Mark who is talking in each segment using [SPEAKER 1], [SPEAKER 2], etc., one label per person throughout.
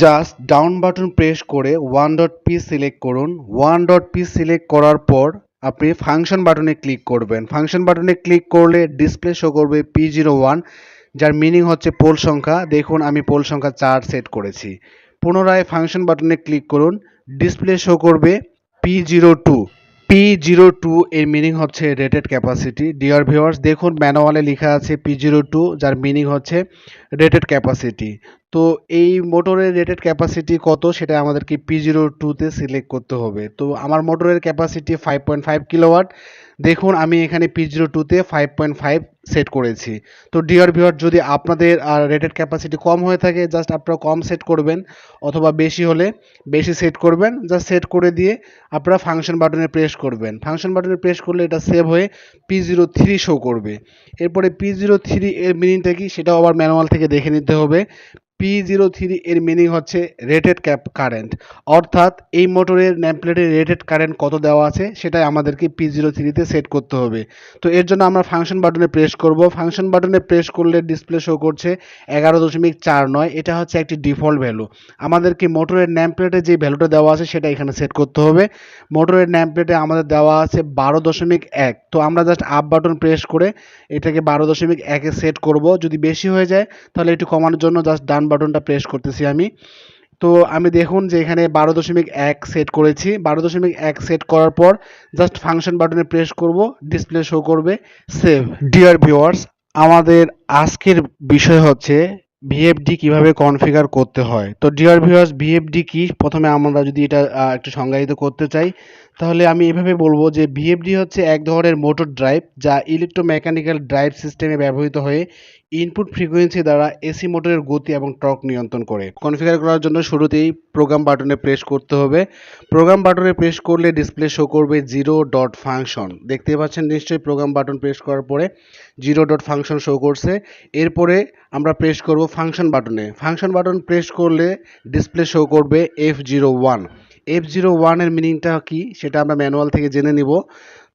[SPEAKER 1] Just down button press করে one dot P select করুন। One dot P select করার পর আপনি ফাংশন বাটনে ক্লিক করবেন। ফাংশন বাটনে ক্লিক করলে ডিসপ্লে শো করবে পি জিরো ওয়ান যার মিনিং হচ্ছে পোল সংখ্যা। দেখুন, আমি পোল সংখ্যা চার সেট করেছি। পুনরায় ফাংশন বাটনে ক্লিক করুন। ডিসপ্লে শো করবে P zero two P zero two এর মিনিং হচ্ছে রেটেড ক্যাপাসিটি ডিয়ার ভিউয়ার্স দেখুন ম্যানুয়ালে লেখা আছে পি জিরো টু যার মিনিং হচ্ছে রেটেড ক্যাপাসিটি তো এই মোটরের রেটেড ক্যাপাসিটি কত? সেটা আমাদেরকে পি জিরো টুতে সিলেক্ট করতে হবে। তো আমার মোটরের capacity five point five kilowatt দেখুন, আমি এখানে পি জিরো টুতে ফাইভ পয়েন্ট ফাইভ সেট করেছি। তো ডিয়ার ভিউয়ার যদি আপনাদের রেটেড ক্যাপাসিটি কম হয়ে থাকে জাস্ট আপনারা কম সেট করবেন, অথবা বেশি হলে বেশি সেট করবেন জাস্ট সেট করে দিয়ে আপনারা ফাংশন বাটনে প্রেস করবেন। ফাংশন বাটনে প্রেস করলে এটা সেভ হয়ে পি জিরো থ্রি শো করবে। এরপরে পি জিরো থ্রি এর মিনিংটা কি? সেটাও আবার ম্যানুয়াল থেকে দেখে নিতে হবে। পি জিরো থ্রি এর মিনিং হচ্ছে রেটেড ক্যাপ কারেন্ট অর্থাৎ এই মোটরের ন্যামপ্লেটের রেটেড কারেন্ট কত দেওয়া আছে, সেটাই আমাদেরকে পি জিরো থ্রিতে সেট করতে হবে। তো এর জন্য আমরা ফাংশন বাটনে প্রেস করব। ফাংশন বাটনে প্রেস করলে ডিসপ্লে শো করছে এগারো দশমিক চার নয়, এটা হচ্ছে একটি ডিফল্ট ভ্যালু আমাদেরকে মোটরের ন্যামপ্লেটে যে ভ্যালুটা দেওয়া আছে, সেটা এখানে সেট করতে হবে। মোটরের ন্যামপ্লেটে আমাদের দেওয়া আছে বারো দশমিক এক। তো আমরা জাস্ট আপ বাটন প্রেস করে এটাকে বারো দশমিক একে সেট করব। যদি বেশি হয়ে যায়, তাহলে একটু কমানোর জন্য জাস্ট ডান বাটনটা প্রেস করতেছি আমি। তো আমি দেখুন যে এখানে বারো দশমিক এক সেট করেছি। বারো দশমিক এক সেট করার পর জাস্ট ফাংশন বাটনে প্রেস করব ডিসপ্লে শো করবে। সেভ ডিয়ার ভিউয়ার্স আমাদের আজকের বিষয় হচ্ছে ভিএফডি কীভাবে কনফিগার করতে হয়। তো ডিয়ার ভিউয়ার্স ভিএফডি কি? প্রথমে আমরা যদি এটা একটু সংজ্ঞায়িত করতে চাই তাহলে আমি এভাবে বলব যে ভিএফডি হচ্ছে এক ধরনের মোটর ড্রাইভ যা ইলেকট্রোমেকানিক্যাল ড্রাইভ সিস্টেমে ব্যবহৃত হয়ে ইনপুট ফ্রিকোয়েন্সি দ্বারা এসি মোটরের গতি এবং টর্ক নিয়ন্ত্রণ করে। কনফিগার করার জন্য শুরুতেই প্রোগ্রাম বাটনে প্রেস করতে হবে। প্রোগ্রাম বাটনে প্রেস করলে ডিসপ্লে শো করবে জিরো ডট ফাংশন দেখতে পাচ্ছেন নিশ্চয়ই প্রোগ্রাম বাটন প্রেস করার পরে জিরো ডট ফাংশন শো করছে। এরপরে আমরা প্রেস করব ফাংশন বাটনে ফাংশন বাটন প্রেস করলে ডিসপ্লে শো করবে F zero one F zero ওয়ানের মিনিংটা কি সেটা আমরা ম্যানুয়াল থেকে জেনে নিব।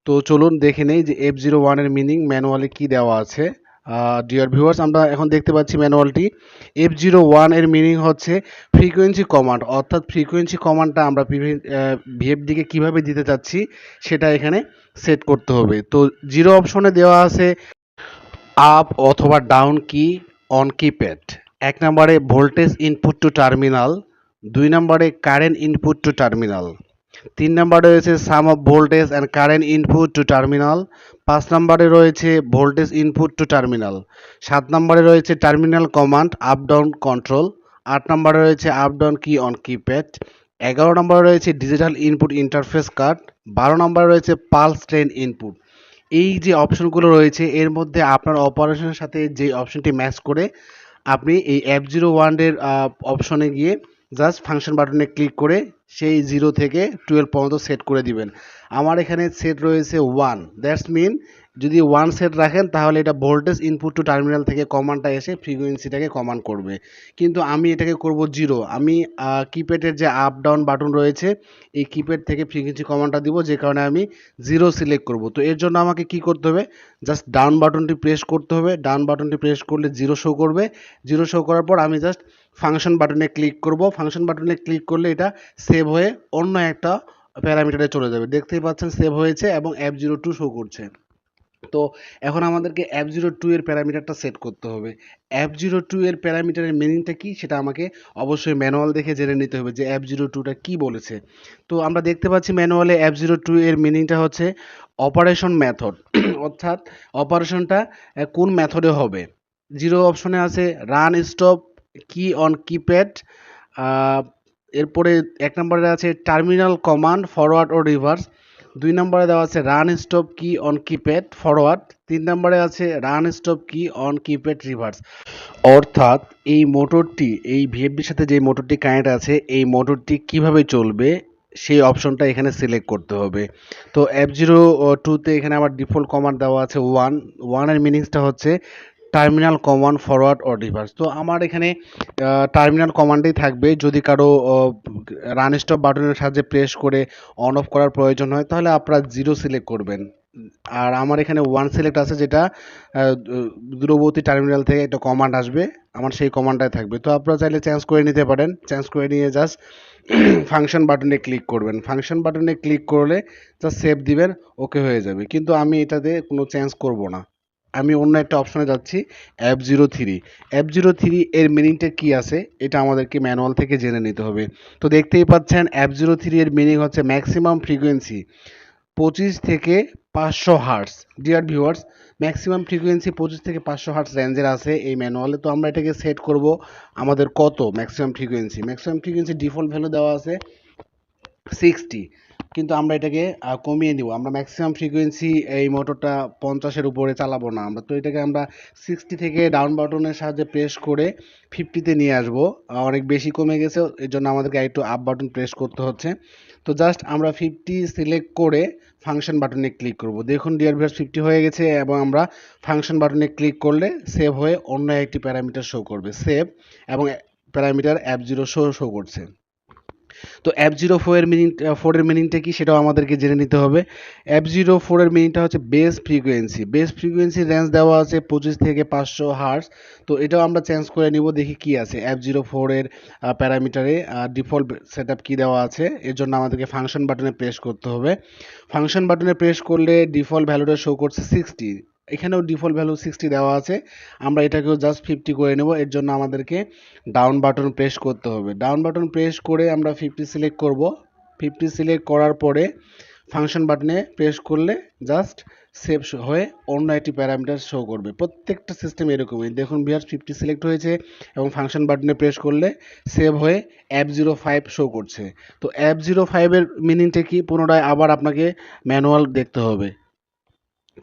[SPEAKER 1] তো চলুন দেখে নেই যে এফ জিরো ওয়ানের মিনিং ম্যানুয়ালে কি দেওয়া আছে। ডিয়ার ভিউয়ার্স আমরা এখন দেখতে পাচ্ছি ম্যানুয়ালটি এফ জিরো ওয়ানের মিনিং হচ্ছে ফ্রিকোয়েন্সি কমান্ড অর্থাৎ ফ্রিকোয়েন্সি কমান্ডটা আমরা ভিএফডিকে কীভাবে দিতে চাচ্ছি সেটা এখানে সেট করতে হবে। তো জিরো অপশনে দেওয়া আছে আপ অথবা ডাউন কি অন কিপ্যাড এক নম্বরে ভোল্টেজ ইনপুট টু টার্মিনাল দুই নম্বরে কারেন্ট ইনপুট টু টার্মিনাল তিন নম্বরে রয়েছে sum of voltage and current input two terminal পাঁচ নম্বরে রয়েছে ভোল্টেজ ইনপুট টু টার্মিনাল সাত নম্বরে রয়েছে terminal command up down control আট নম্বরে রয়েছে up down key on keypad এগারো নম্বরে রয়েছে ডিজিটাল ইনপুট ইন্টারফেস কার্ড বারো নম্বরে রয়েছে পালস ট্রেন ইনপুট এই যে অপশনগুলো রয়েছে, এর মধ্যে আপনার অপারেশনের সাথে যে অপশনটি ম্যাচ করে, আপনি এই অ্যাপ জিরো ওয়ানের অপশনে গিয়ে জাস্ট ফাংশন বাটনে ক্লিক করে সেই জিরো থেকে টুয়েলভ পর্যন্ত সেট করে দিবেন। আমার এখানে সেট রয়েছে ওয়ান। দ্যাটস মিন যদি ওয়ান সেট রাখেন, তাহলে এটা ভোল্টেজ ইনপুট টু টার্মিনাল থেকে কমান্ডটা এসে ফ্রিকোয়েন্সিটাকে কমান্ড করবে। কিন্তু আমি এটাকে করব জিরো আমি কিপ্যাডের যে আপ ডাউন বাটন রয়েছে, এই কিপ্যাড থেকে ফ্রিকোয়েন্সি কমান্ডটা দিব, যে কারণে আমি জিরো সিলেক্ট করব। তো এর জন্য আমাকে কি করতে হবে? জাস্ট ডাউন বাটনটি প্রেস করতে হবে। ডাউন বাটনটি প্রেস করলে জিরো শো করবে। জিরো শো করার পর আমি জাস্ট ফাংশন বাটনে ক্লিক করব। ফাংশন বাটনে ক্লিক করলে এটা সেভ হয়ে অন্য একটা প্যারামিটারে চলে যাবে। দেখতেই পাচ্ছেন সেভ হয়েছে এবং অ্যাপ জিরো টু শো করছে। তো এখন আমাদেরকে অ্যাপ জিরো টু এর প্যারামিটারটা সেট করতে হবে। অ্যাপ জিরো টু এর প্যারামিটারের মিনিংটা কি সেটা আমাকে অবশ্যই ম্যানুয়াল দেখে জেনে নিতে হবে যে অ্যাপ জিরো টুটা কী বলেছে। তো আমরা দেখতে পাচ্ছি ম্যানুয়ালে অ্যাপ জিরো টু এর মিনিংটা হচ্ছে অপারেশন মেথড অর্থাৎ অপারেশনটা কোন মেথডে হবে? জিরো অপশনে আছে run stop key on keypad এরপরে এক নম্বরে আছে টার্মিনাল কমান্ড ফরওয়ার্ড ও রিভার্স দুই নম্বরে দেওয়া আছে run stop key on keypad forward তিন নম্বরে আছে run stop key on keypad reverse অর্থাৎ এই মোটরটি এই ভিএফবির সাথে যে মোটরটি কানেক্ট আছে, এই মোটরটি কীভাবে চলবে, সেই অপশনটা এখানে সিলেক্ট করতে হবে। তো অ্যাপ জিরো টুতে এখানে আমার ডিফল্ট কমান্ড দেওয়া আছে ওয়ান ওয়ানের মিনিংসটা হচ্ছে terminal command forward or reverse তো আমার এখানে টার্মিনাল কমান্ডেই থাকবে। যদি কারও রান স্টপ বাটনের সাহায্যে প্রেস করে অন অফ করার প্রয়োজন হয়, তাহলে আপনারা জিরো সিলেক্ট করবেন। আর আমার এখানে ওয়ান সিলেক্ট আছে যেটা দূরবর্তী টার্মিনাল থেকে একটা কমান্ড আসবে। আমার সেই কমান্ডটাই থাকবে। তো আপনারা চাইলে চেঞ্জ করে নিতে পারেন। চেঞ্জ করে নিয়ে জাস্ট ফাংশন বাটনে ক্লিক করবেন। ফাংশন বাটনে ক্লিক করলে জাস্ট সেভ দিবেন ওকে হয়ে যাবে। কিন্তু আমি এটাতে কোনো চেঞ্জ করব না। আমি অন্য একটা অপশনে যাচ্ছি F zero three F zero three এর মিনিংটা কী আছে? এটা আমাদেরকে ম্যানুয়াল থেকে জেনে নিতে হবে। তো দেখতেই পাচ্ছেন অ্যাপ জিরো থ্রি এর মিনিং হচ্ছে ম্যাক্সিমাম ফ্রিকোয়েন্সি পঁচিশ থেকে পাঁচশো hertz dear viewers maximum frequency পঁচিশ থেকে পাঁচশো হার্টস রেঞ্জের আছে। এই ম্যানুয়ালে তো আমরা এটাকে সেট করব। আমাদের কত maximum frequency maximum frequency default value দেওয়া আছে সিক্সটি কিন্তু আমরা এটাকে কমিয়ে নিব। আমরা ম্যাক্সিমাম ফ্রিকোয়েন্সি এই মোটরটা পঞ্চাশের উপরে চালাবো না। আমরা তো এটাকে আমরা সিক্সটি থেকে ডাউন বাটনের সাহায্যে প্রেস করে ফিফটিতে নিয়ে আসব। অনেক বেশি কমে গেছে, এর জন্য আমাদেরকে একটু আপ বাটন প্রেস করতে হচ্ছে। তো জাস্ট আমরা ফিফটি সিলেক্ট করে ফাংশন বাটনে ক্লিক করব। দেখুন ডিয়ার ভিউয়ার্স ফিফটি হয়ে গেছে এবং আমরা ফাংশন বাটনে ক্লিক করলে সেভ হয়ে অন্য একটি প্যারামিটার শো করবে। সেভ এবং parameter F zero show show করছে। তো অ্যাপ জিরো ফোরের মিনিং ফোরের মিনিংটা কি সেটাও আমাদেরকে জেনে নিতে হবে। অ্যাপ জিরো ফোরের মিনিংটা হচ্ছে base frequency base frequency range দেওয়া আছে পঁচিশ থেকে পাঁচশো হার্স তো এটাও আমরা চেঞ্জ করে নিব, দেখি কি আছে। অ্যাপ জিরো ফোরের প্যারামিটারে ডিফল্ট সেট আপ কী দেওয়া আছে। এর জন্য আমাদেরকে ফাংশন বাটনে প্রেস করতে হবে। ফাংশন বাটনে প্রেস করলে ডিফল্ট ভ্যালুটা শো করছে সিক্সটি এখানেও ডিফল্ট ভ্যালু সিক্সটি দেওয়া আছে। আমরা এটাকেও জাস্ট ফিফটি করে নেব। এর জন্য আমাদেরকে ডাউন বাটন প্রেস করতে হবে। ডাউন বাটন প্রেস করে আমরা ফিফটি সিলেক্ট করব। ফিফটি সিলেক্ট করার পরে ফাংশন বাটনে প্রেস করলে জাস্ট সেভ হয়ে অন্য একটি প্যারামিটার শো করবে। প্রত্যেকটা সিস্টেম এরকমই। দেখুন, বিহার ফিফটি সিলেক্ট হয়েছে এবং ফাংশন বাটনে প্রেস করলে সেভ হয়ে অ্যাপ জিরো ফাইভ শো করছে। তো অ্যাপ জিরো ফাইভের মিনিংটা কি? পুনরায় আবার আপনাকে ম্যানুয়াল দেখতে হবে।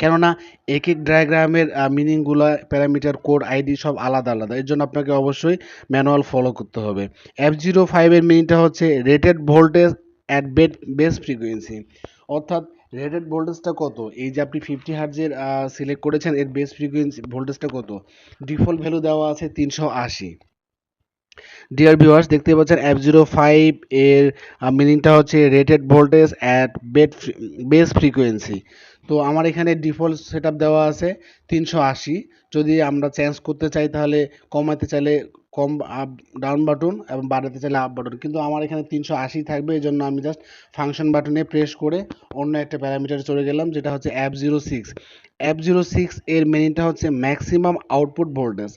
[SPEAKER 1] কেননা এক এক ডায়াগ্রামের মিনিংগুলো প্যারামিটার কোড আইডি সব আলাদা আলাদা। এর জন্য আপনাকে অবশ্যই ম্যানুয়াল ফলো করতে হবে। এফ জিরো ফাইভের মিনিংটা হচ্ছে rated voltage at bed base frequency অর্থাৎ রেটেড ভোল্টেজটা কত? এই যে আপনি ফিফটি হার্জের সিলেক্ট করেছেন, এর বেস ফ্রিকোয়েন্সি ভোল্টেজটা কত? ডিফল্ট ভ্যালু দেওয়া আছে তিনশো আশি। ডিয়ার ভিউয়ার্স দেখতে পাচ্ছেন এফ জিরো ফাইভ এর মিনিংটা হচ্ছে rated voltage at bed base frequency তো আমার এখানে ডিফল্ট সেট দেওয়া আছে তিনশো আশি। যদি আমরা চেঞ্জ করতে চাই তাহলে কমাতে চাইলে কম আপ, ডাউন বাটন এবং বাড়াতে চাইলে আপ বাটন। কিন্তু আমার এখানে তিনশো আশি থাকবে এই জন্য আমি জাস্ট ফাংশন বাটনে প্রেস করে অন্য একটা প্যারামিটারে চলে গেলাম, যেটা হচ্ছে F zero six F zero six এর মিনিংটা হচ্ছে ম্যাক্সিমাম আউটপুট ভোল্টেজ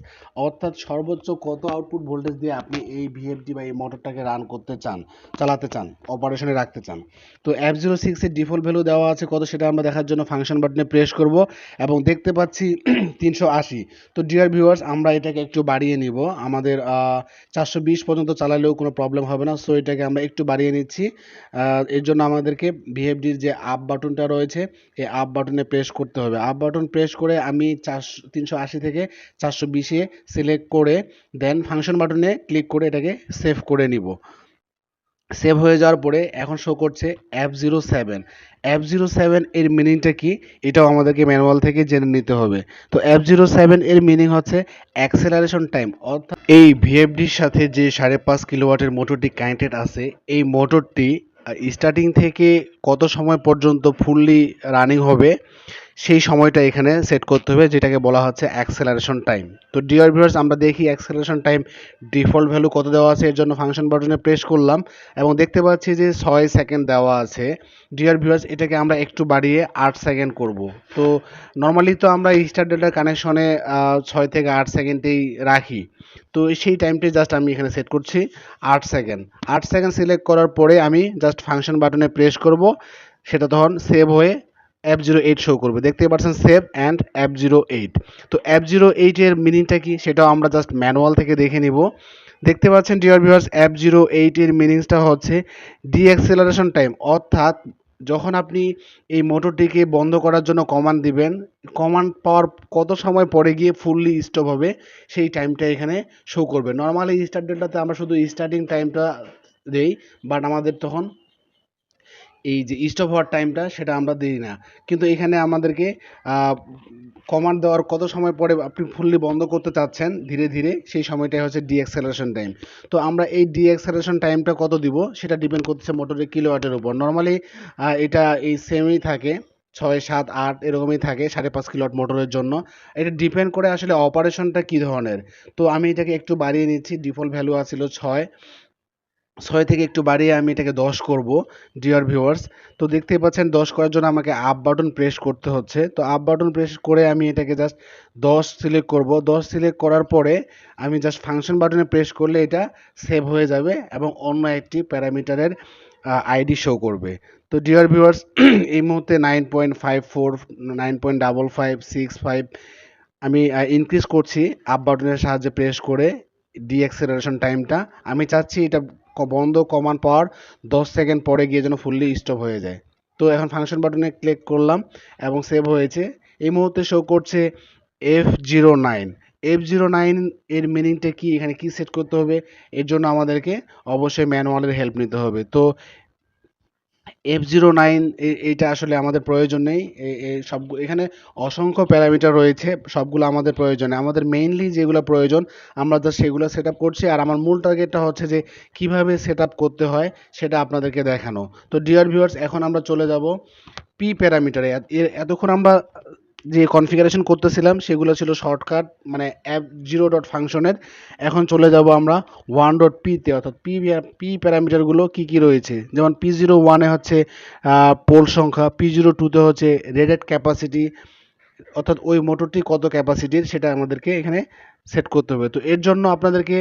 [SPEAKER 1] অর্থাৎ সর্বোচ্চ কত আউটপুট ভোল্টেজ দিয়ে আপনি এই ভিএফডি বা এই মোটরটাকে রান করতে চান, চালাতে চান অপারেশনে রাখতে চান। তো অ্যাপ জিরো সিক্সের ডিফল্ট ভ্যালু দেওয়া আছে, কত সেটা আমরা দেখার জন্য ফাংশন বাটনে প্রেস করব এবং দেখতে পাচ্ছি তিনশো আশি। তো ডিয়ার ভিউয়ার্স আমরা এটাকে একটু বাড়িয়ে নিব। আমাদের চারশো বিশ পর্যন্ত চালালেও কোনো প্রবলেম হবে না। সো এটাকে আমরা একটু বাড়িয়ে নিচ্ছি। এর জন্য আমাদেরকে ভিএফডির যে আপ বাটনটা রয়েছে, এই আপ বাটনে প্রেস করতে হবে। আপ বাটন প্রেস করে আমি চারশো তিনশো আশি থেকে চারশো বিশে সিলেক্ট করে দেন ফাংশন বাটনে ক্লিক করে এটাকে সেভ করে নিব। সেভ হয়ে যাওয়ার পরে এখন শো করছে F zero seven F zero seven এর মিনিংটা কি? এটাও আমাদেরকে ম্যানুয়াল থেকে জেনে নিতে হবে। তো অ্যাপ জিরো সেভেন এর মিনিং হচ্ছে অ্যাক্সেলারেশন টাইম অর্থাৎ এই ভিএফডির সাথে যে সাড়ে পাঁচ কিলোওয়াটের মোটরটি কানেক্টেড আছে, এই মোটরটি স্টার্টিং থেকে কত সময় পর্যন্ত ফুললি রানিং হবে? সেই সময়টা এখানে সেট করতে হবে, যেটাকে বলা হচ্ছে অ্যাক্সেলারেশন টাইম তো ডিয়ার ভিউয়ার্স আমরা দেখি অ্যাক্সেলারেশন টাইম ডিফল্ট ভ্যালু কত দেওয়া আছে, এর জন্য ফাংশন বাটনে প্রেস করলাম এবং দেখতে পাচ্ছি যে ছয় সেকেন্ড দেওয়া আছে। ডিয়ার ভিউয়ার্স এটাকে আমরা একটু বাড়িয়ে আট সেকেন্ড করব। তো নর্মালি তো আমরা স্টার ডেটার কানেকশনে ছয় থেকে আট সেকেন্ডেই রাখি। তো সেই টাইমটি জাস্ট আমি এখানে সেট করছি, আট সেকেন্ড আট সেকেন্ড সিলেক্ট করার পরে আমি জাস্ট ফাংশন বাটনে প্রেস করব। সেটা তখন সেভ হয়ে অ্যাপ জিরো এইট শো করবে। দেখতে পাচ্ছেন save and F zero eight তো অ্যাপ জিরো এইটের মিনিংটা কি? সেটাও আমরা জাস্ট ম্যানুয়াল থেকে দেখে নিব। দেখতে পাচ্ছেন ডিয়ার ভিউয়ার্স অ্যাপ জিরো এইটের মিনিংসটা হচ্ছে ডিএক্সেলারেশন টাইম অর্থাৎ যখন আপনি এই মোটরটিকে বন্ধ করার জন্য কমান্ড দিবেন কমান্ড পাওয়ার কত সময় পরে গিয়ে ফুললি স্টপ হবে, সেই টাইমটা এখানে শো করবে। নর্মালি স্টার্ট ডেটাতে আমরা শুধু স্টার্টিং টাইমটা দেই বাট আমাদের তখন এই যে স্টপ হওয়ার টাইমটা সেটা আমরা দিই না। কিন্তু এখানে আমাদেরকে কমান্ড দেওয়ার কত সময় পরে আপনি ফুললি বন্ধ করতে চাচ্ছেন, ধীরে ধীরে, সেই সময়টাই হচ্ছে ডিএক্সেলারেশন টাইম তো আমরা এই ডিএক্সেলারেশন টাইমটা কত দিব, সেটা ডিপেন্ড করতেছে মোটরের কিলোওয়াটের উপর। নর্মালি এটা এই সেমই থাকে, ছয়, সাত, আট, এরকমই থাকে, সাড়ে পাঁচ কিলোয়াট মোটরের জন্য। এটা ডিপেন্ড করে আসলে অপারেশনটা কী ধরনের। তো আমি এটাকে একটু বাড়িয়ে নিচ্ছি ডিফল্ট ভ্যালু আছিল ছয়। ছয় থেকে একটু বাড়িয়ে আমি এটাকে দশ করব ডিয়ার ভিউয়ার্স তো দেখতেই পাচ্ছেন, দশ করার জন্য আমাকে আপ বাটন প্রেস করতে হচ্ছে। তো আপ বাটন প্রেস করে আমি এটাকে জাস্ট দশ সিলেক্ট করব। দশ সিলেক্ট করার পরে আমি জাস্ট ফাংশন বাটনে প্রেস করলে এটা সেভ হয়ে যাবে এবং অন্য একটি প্যারামিটারের আইডি শো করবে। তো ডিয়ার ভিউয়ার্স এই মুহূর্তে nine point five four nine point double five six five আমি ইনক্রিজ করছি। আপ বাটনের সাহায্যে প্রেস করে ডিএক্সেলারেশন টাইমটা আমি চাচ্ছি এটা বন্ধ কমান পাওয়ার দশ সেকেন্ড পরে গিয়ে যেন ফুললি স্টপ হয়ে যায়। তো এখন ফাংশন বাটনে ক্লিক করলাম এবং সেভ হয়েছে। এই মুহূর্তে শো করছে F zero nine F zero nine এর মিনিংটা কি? এখানে কি সেট করতে হবে? এর জন্য আমাদেরকে অবশ্যই ম্যানুয়ালের হেল্প নিতে হবে। তো এফ জিরো নাইন এইটা আসলে আমাদের প্রয়োজন নেই। সব, এখানে অসংখ্য প্যারামিটার রয়েছে, সবগুলো আমাদের প্রয়োজনে। আমাদের মেইনলি যেগুলো প্রয়োজন, আমরা তো সেগুলো সেট করছি। আর আমার মূল টার্গেটটা হচ্ছে যে, কীভাবে সেট করতে হয়, সেটা আপনাদেরকে দেখানো। তো ডিয়ার ভিউয়ার্স এখন আমরা চলে যাব পি প্যারামিটারে। এতক্ষণ আমরা যে কনফিগারেশন করতেছিলাম, সেগুলো ছিল শর্টকাট মানে অ্যাপ জিরো ডট ফাংশনের এখন চলে যাব আমরা ওয়ান ডট পিতে অর্থাৎ পি পি প্যারামিটারগুলো কী কী রয়েছে? যেমন পি জিরো ওয়ানে হচ্ছে পোল সংখ্যা পি জিরো টুতে হচ্ছে রেডেড ক্যাপাসিটি অর্থাৎ ওই মোটরটি কত ক্যাপাসিটির সেটা আমাদেরকে এখানে সেট করতে হবে। তো এর জন্য আপনাদেরকে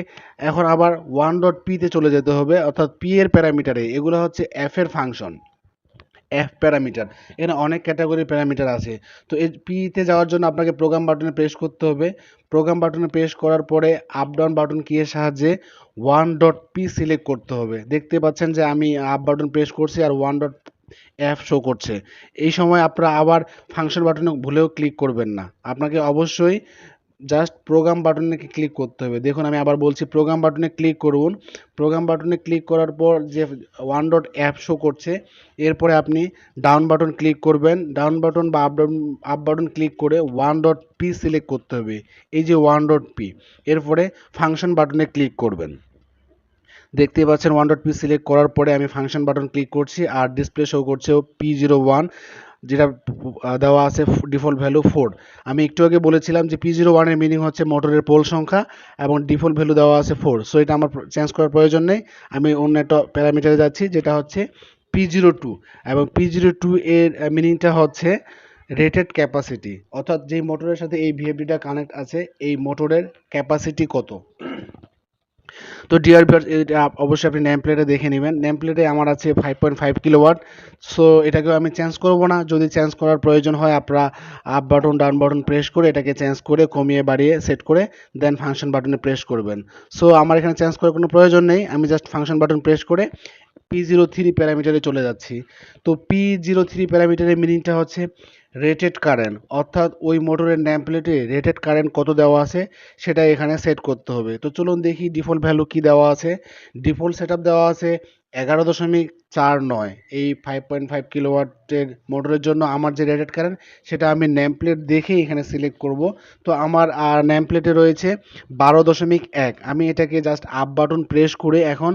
[SPEAKER 1] এখন আবার ওয়ান ডট পিতে চলে যেতে হবে, অর্থাৎ পি এর প্যারামিটারে এগুলো হচ্ছে এফ ফাংশন এফ প্যারামিটার এখানে অনেক ক্যাটাগরির প্যারামিটার আছে। তো এই পিতে যাওয়ার জন্য আপনাকে প্রোগ্রাম বাটনে প্রেস করতে হবে। প্রোগ্রাম বাটনে প্রেস করার পরে আপ ডাউন বাটন এর সাহায্যে ওয়ান ডট পি সিলেক্ট করতে হবে। দেখতে পাচ্ছেন যে আমি আপ বাটন প্রেস করছি আর ওয়ান ডট অ্যাপ শো করছে। এই সময় আপনারা আবার ফাংশন বাটনে ভুলেও ক্লিক করবেন না। আপনাকে অবশ্যই জাস্ট প্রোগ্রাম বাটনে ক্লিক করতে হবে। দেখুন, আমি আবার বলছি প্রোগ্রাম বাটনে ক্লিক করুন। প্রোগ্রাম বাটনে ক্লিক করার পর যে ওয়ান ডট অ্যাপ শো করছে, এরপরে আপনি ডাউন বাটন ক্লিক করবেন। ডাউন বাটন বা up down up button click করে ওয়ান ডট পি সিলেক্ট করতে হবে। এই যে ওয়ান ডট পি এরপরে ফাংশন বাটনে ক্লিক করবেন। দেখতে পাচ্ছেন ওয়ান ডট পি সিলেক্ট করার পরে আমি ফাংশন বাটন ক্লিক করছি আর ডিসপ্লে শো করছে পি জিরো ওয়ান যেটা দেওয়া আছে ডিফল্ট ভ্যালু ফোর আমি একটু আগে বলেছিলাম যে পি জিরো ওয়ানের মিনিং হচ্ছে মোটরের পোল সংখ্যা এবং ডিফল্ট ভ্যালু দেওয়া আছে ফোর সো এটা আমার চেঞ্জ করার প্রয়োজন নেই। আমি অন্য একটা প্যারামিটারে যাচ্ছি, যেটা হচ্ছে পি জিরো টু এবং পি জিরো টু এর মিনিংটা হচ্ছে রেটেড ক্যাপাসিটি অর্থাৎ যেই মোটরের সাথে এই ভিএফডিটা কানেক্ট আছে, এই মোটরের ক্যাপাসিটি কত? তো ডিআর অবশ্যই আপনি নেম প্লেটে দেখে নেবেন। নেম প্লেটে আমার আছে five point five kilowatt so এটাকেও আমি চেঞ্জ করব না। যদি চেঞ্জ করার প্রয়োজন হয়, আপনারা up button down button press করে এটাকে চেঞ্জ করে কমিয়ে বাড়িয়ে সেট করে দেন ফাংশন বাটনে প্রেস করবেন। সো আমার এখানে চেঞ্জ করার কোনো প্রয়োজন নেই। আমি জাস্ট ফাংশন বাটন প্রেস করে পি জিরো থ্রি প্যারামিটারে চলে যাচ্ছি। তো পি জিরো থ্রি প্যারামিটারের মিনিংটা হচ্ছে রেটেড কারেন্ট অর্থাৎ ওই মোটরের ন্যাম প্লেটে রেটেড কারেন্ট কত দেওয়া আছে, সেটা এখানে সেট করতে হবে। তো চলুন দেখি ডিফল্ট ভ্যালু কি দেওয়া আছে। ডিফল্ট সেট দেওয়া আছে এগারো দশমিক চার নয়, এই ফাইভ পয়েন্ট ফাইভ কিলোওয়াটের মোটরের জন্য আমার যে রেটেড কারেন্ট সেটা আমি নেম প্লেট দেখে এখানে সিলেক্ট করব। তো আমার নেম প্লেটে রয়েছে বারো দশমিক এক। আমি এটাকে জাস্ট আপ বাটন প্রেস করে এখন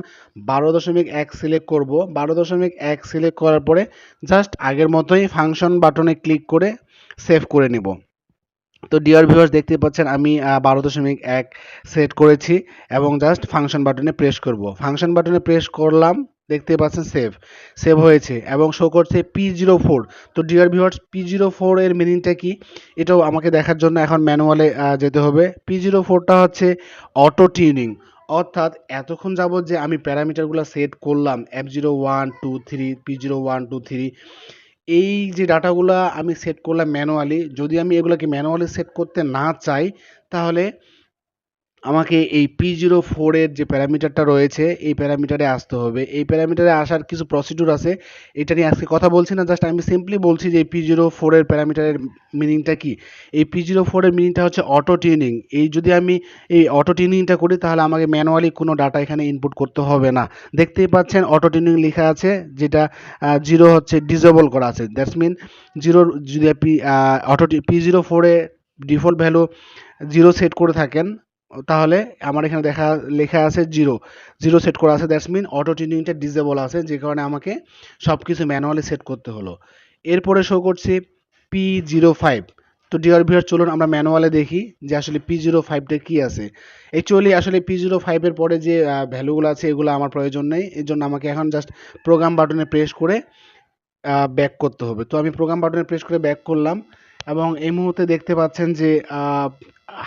[SPEAKER 1] বারো দশমিক এক সিলেক্ট করব। বারো দশমিক এক সিলেক্ট করার পরে জাস্ট আগের মতোই ফাংশন বাটনে ক্লিক করে সেভ করে নেব। তো ডিয়ার ভিউয়ার্স দেখতে পাচ্ছেন আমি বারো দশমিক এক সেট করেছি এবং জাস্ট ফাংশন বাটনে প্রেস করব। ফাংশন বাটনে প্রেস করলাম দেখতে পাচ্ছেন সেভ সেভ হয়েছে এবং শো করছে পি জিরো ফোর তো dear viewers P zero four এর মিনিংটা কি? এটাও আমাকে দেখার জন্য এখন ম্যানুয়ালে যেতে হবে। পি জিরো ফোরটা হচ্ছে অটো টিউনিং অর্থাৎ এতক্ষণ যাবত যে আমি প্যারামিটারগুলো সেট করলাম F zero one two three P zero one two three এই যে ডাটাগুলো আমি সেট করলাম ম্যানুয়ালি যদি আমি এগুলোকে ম্যানুয়ালি সেট করতে না চাই, তাহলে আমাকে এই পি জিরো ফোরের যে প্যারামিটারটা রয়েছে, এই প্যারামিটারে আসতে হবে। এই প্যারামিটারে আসার কিছু প্রসিডিউর আছে, এটা নিয়ে আজকে কথা বলছি না, জাস্ট আমি সিম্পলি বলছি যে এই পি জিরো ফোরের প্যারামিটারের মিনিংটা কি। এই পি জিরো ফোরের মিনিংটা হচ্ছে অটো টিউনিং এই যদি আমি এই অটো টিউনিংটা করি, তাহলে আমাকে ম্যানুয়ালি কোনো ডাটা এখানে ইনপুট করতে হবে না। দেখতেই পাচ্ছেন অটো টিউনিং লেখা আছে, যেটা জিরো হচ্ছে ডিজেবল করা আছে। দ্যাটস মিন জিরো যদি আপনি অটো পি জিরো ফোরে ডিফল্ট ভ্যালু জিরো সেট করে থাকেন তাহলে আমার এখানে দেখা, লেখা আছে জিরো জিরো সেট করা আছে দ্যাটস মিন অটো টিউনিংটা ডিজেবল আছে, যে কারণে আমাকে সব কিছু ম্যানুয়ালি সেট করতে হলো। এরপরে শো করছি পি জিরো ফাইভ তো ডিয়ার ভিউয়ার চলুন আমরা ম্যানুয়ালে দেখি যে আসলে পি জিরো ফাইভটা কী আছে। অ্যাকচুয়ালি আসলে পি জিরো ফাইভের পরে যে ভ্যালুগুলো আছে, এগুলো আমার প্রয়োজন নেই। এর জন্য আমাকে এখন জাস্ট প্রোগ্রাম বাটনে প্রেস করে ব্যাক করতে হবে। তো আমি প্রোগ্রাম বাটনে প্রেস করে ব্যাক করলাম এবং এই মুহূর্তে দেখতে পাচ্ছেন যে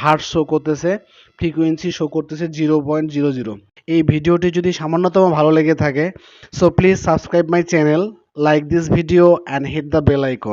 [SPEAKER 1] হার্ট শো করতেছে। ফ্রিকোয়েন্সি শো করতেছে জিরো পয়েন্ট জিরো জিরো এই ভিডিওটি যদি সামান্যতম ভালো লেগে থাকে so please subscribe my channel like this video and hit the bell icon